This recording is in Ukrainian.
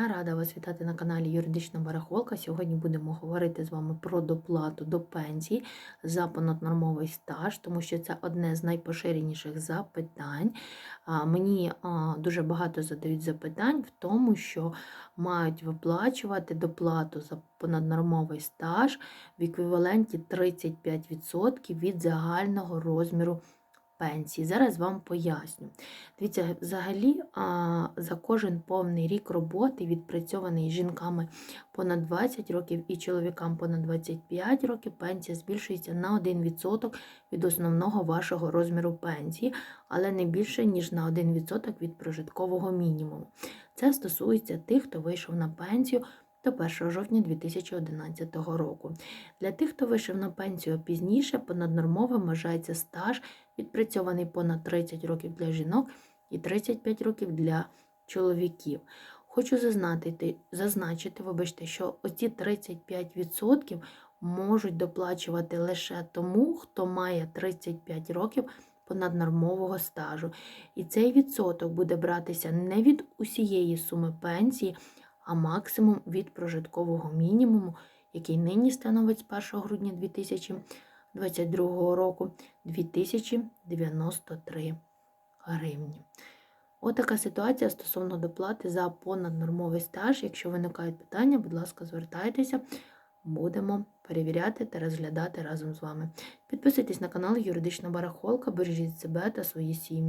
Я рада вас вітати на каналі Юридична Барахолка. Сьогодні будемо говорити з вами про доплату до пенсії за понаднормовий стаж, тому що це одне з найпоширеніших запитань. Мені дуже багато задають запитань в тому, що мають виплачувати доплату за понаднормовий стаж в еквіваленті 35% від загального розміру пенсії. Зараз вам поясню. Дивіться, взагалі за кожен повний рік роботи, відпрацьований жінками понад 20 років і чоловікам понад 25 років, пенсія збільшується на 1% від основного вашого розміру пенсії, але не більше, ніж на 1% від прожиткового мінімуму. Це стосується тих, хто вийшов на пенсію до 1 жовтня 2011 року. Для тих, хто вийшов на пенсію пізніше, понаднормовим вважається стаж, відпрацьований понад 30 років для жінок і 35 років для чоловіків. Хочу зазначити, зазначити вибачте, що оці 35% можуть доплачувати лише тому, хто має 35 років понаднормового стажу. І цей відсоток буде братися не від усієї суми пенсії, а максимум від прожиткового мінімуму, який нині становить з 1 грудня 2022 року 2093 гривні. Отака ситуація стосовно доплати за понаднормовий стаж. Якщо виникають питання, будь ласка, звертайтеся, будемо перевіряти та розглядати разом з вами. Підписуйтесь на канал Юридична Барахолка, бережіть себе та свої сім'ї.